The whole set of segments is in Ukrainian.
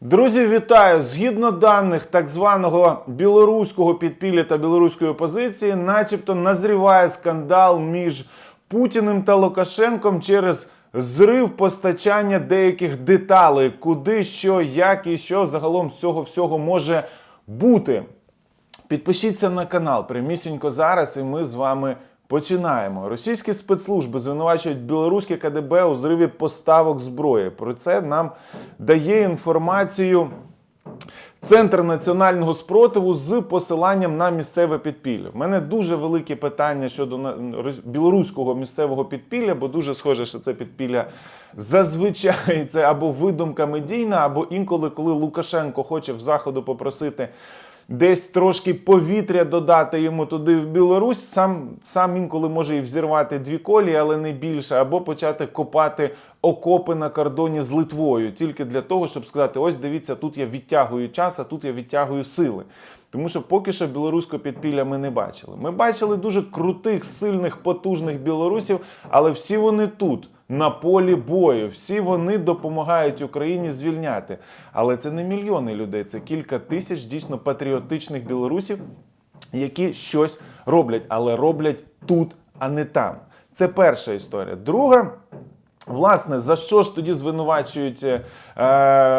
Друзі, вітаю! Згідно даних так званого білоруського підпілля та білоруської опозиції, начебто назріває скандал між Путіним та Лукашенком через зрив постачання деяких деталей, куди, що, як і що загалом з цього всього може бути. Підпишіться на канал прямісінько зараз, і ми з вами починаємо. Російські спецслужби звинувачують білоруське КДБ у зриві поставок зброї. Про це нам дає інформацію. Центр національного спротиву з посиланням на місцеве підпілля. У мене дуже великі питання щодо білоруського місцевого підпілля, бо дуже схоже, що це підпілля зазвичай це або видумка медійна, або інколи, коли Лукашенко хоче в заходу попросити десь трошки повітря додати йому туди в Білорусь, сам, сам інколи може і взірвати дві колії, але не більше, або почати копати окопи на кордоні з Литвою, тільки для того, щоб сказати: ось дивіться, тут я відтягую час, а тут я відтягую сили. Тому що поки що білоруського підпілля ми не бачили. Ми бачили дуже крутих, сильних, потужних білорусів, але всі вони тут, на полі бою. Всі вони допомагають Україні звільняти. Але це не мільйони людей, це кілька тисяч дійсно патріотичних білорусів, які щось роблять, але роблять тут, а не там. Це перша історія. Друга. Власне, за що ж тоді звинувачують е,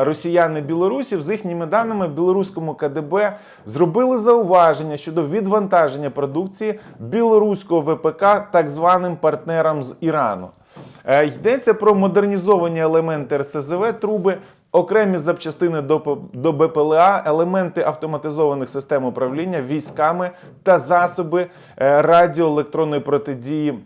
росіяни білорусів? З їхніми даними, в білоруському КДБ зробили зауваження щодо відвантаження продукції білоруського ВПК так званим партнерам з Ірану. Е, йдеться про модернізовані елементи РСЗВ труби, окремі запчастини до, БПЛА, елементи автоматизованих систем управління військами та засоби е, радіоелектронної протидії.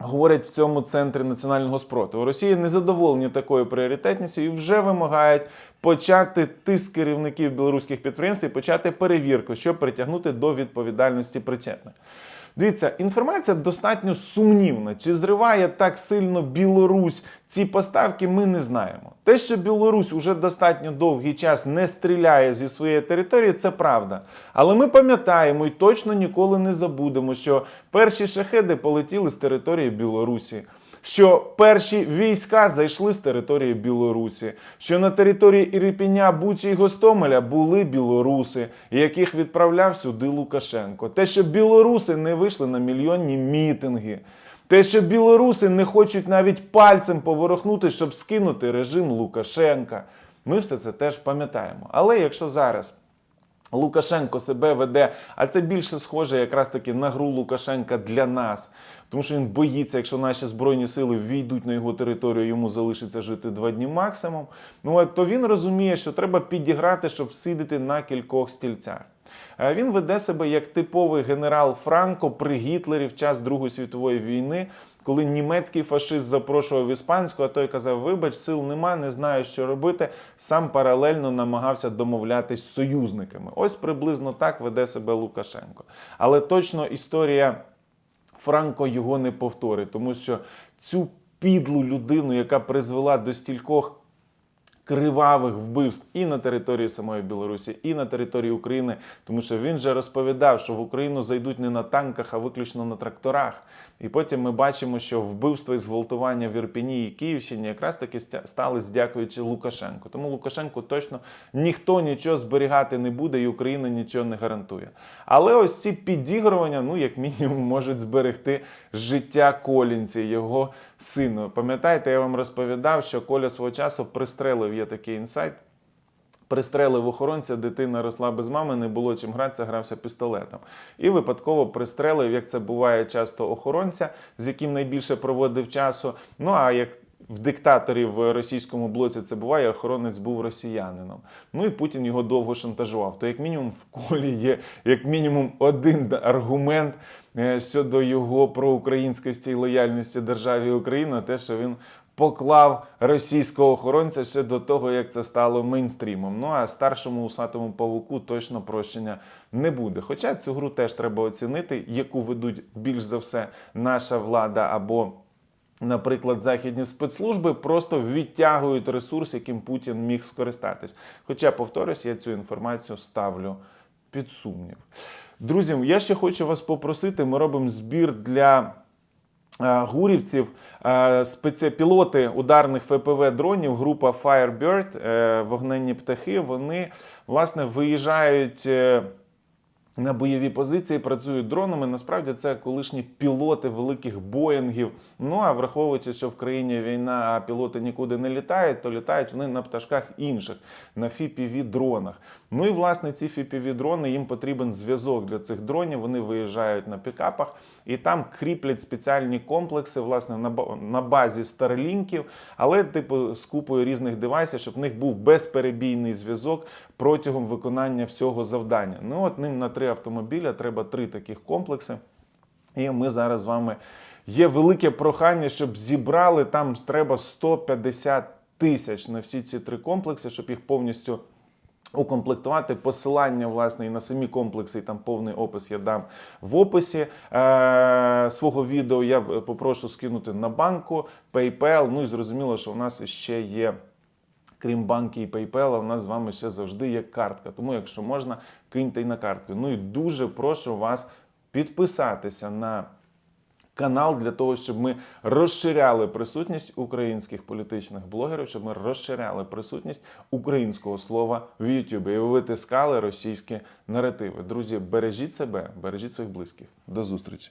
Говорять в цьому центрі національного спротиву. Росія не задоволені такою пріоритетністю і вже вимагають почати тиск керівників білоруських підприємств і почати перевірку, щоб притягнути до відповідальності причетних. Дивіться, інформація достатньо сумнівна. Чи зриває так сильно Білорусь ці поставки, ми не знаємо. Те, що Білорусь уже достатньо довгий час не стріляє зі своєї території, це правда. Але ми пам'ятаємо і точно ніколи не забудемо, що перші шахеди полетіли з території Білорусі. Що перші війська зайшли з території Білорусі, що на території Ірпіня, Бучі і Гостомеля були білоруси, яких відправляв сюди Лукашенко. Те, що білоруси не вийшли на мільйонні мітинги, те, що білоруси не хочуть навіть пальцем поворухнути, щоб скинути режим Лукашенка. Ми все це теж пам'ятаємо. Але якщо зараз Лукашенко себе веде, а це більше схоже якраз таки на гру Лукашенка для нас. Тому що він боїться, якщо наші збройні сили війдуть на його територію, йому залишиться жити два дні максимум. Ну то він розуміє, що треба підіграти, щоб сидіти на кількох стільцях. Е, Він веде себе як типовий генерал Франко при Гітлері в час Другої світової війни, коли німецький фашист запрошував іспанську, а той казав: Вибач, сил нема, не знаю, що робити. Сам паралельно намагався домовлятись з союзниками. Ось приблизно так веде себе Лукашенко. Але точно історія Франко його не повторить, тому що цю підлу людину, яка призвела до стількох кривавих вбивств і на території самої Білорусі, і на території України, тому що він же розповідав, що в Україну зайдуть не на танках, а виключно на тракторах. І потім ми бачимо, що вбивства і зґвалтування в Ірпіні і Київщині якраз таки стались дякуючи Лукашенку. Тому Лукашенку точно ніхто нічого зберігати не буде, і Україна нічого не гарантує. Але ось ці підігрування, ну як мінімум, можуть зберегти життя Колінці, його сину. Пам'ятаєте, я вам розповідав, що Коля свого часу пристрелив є такий інсайт. Пристрелив охоронця, дитина росла без мами, не було чим гратися, грався пістолетом. І випадково пристрелив, як це буває часто охоронця, з яким найбільше проводив часу. Ну а як в диктаторів в російському блоці це буває, охоронець був росіянином. Ну і Путін його довго шантажував. То як мінімум в колі є як мінімум один аргумент е, щодо його проукраїнськості і лояльності державі Україна, те, що він поклав російського охоронця ще до того, як це стало мейнстрімом. Ну а старшому усатому павуку точно прощення не буде. Хоча цю гру теж треба оцінити, яку ведуть більш за все наша влада або. Наприклад, західні спецслужби просто відтягують ресурс, яким Путін міг скористатись. Хоча, повторюсь, я цю інформацію ставлю під сумнів. Друзі, я ще хочу вас попросити: ми робимо збір для е, гурівців, е, спеці... пілоти ударних ФПВ дронів, група Firebird, е, вогненні птахи, вони власне виїжджають. На бойові позиції працюють дронами. Насправді це колишні пілоти великих боїнгів. Ну а враховуючи, що в країні війна, а пілоти нікуди не літають, то літають вони на пташках інших, на fpv дронах. Ну і власне ці fpv дрони їм потрібен зв'язок для цих дронів. Вони виїжджають на пікапах і там кріплять спеціальні комплекси, власне, на базі старлінків, але типу з купою різних девайсів, щоб в них був безперебійний зв'язок протягом виконання всього завдання. Ну от ним на три автомобіля треба три таких комплекси. І ми зараз з вами є велике прохання, щоб зібрали там треба 150 тисяч на всі ці три комплекси, щоб їх повністю. Укомплектувати посилання власне і на самі комплекси, і там повний опис я дам в описі е- свого відео. Я попрошу скинути на банку, PayPal. Ну і зрозуміло, що у нас ще є крім банки і PayPal, у нас з вами ще завжди є картка. Тому, якщо можна, киньте й на картку. Ну і дуже прошу вас підписатися на канал для того, щоб ми розширяли присутність українських політичних блогерів, щоб ми розширяли присутність українського слова в YouTube і витискали російські наративи. Друзі, бережіть себе, бережіть своїх близьких. До зустрічі!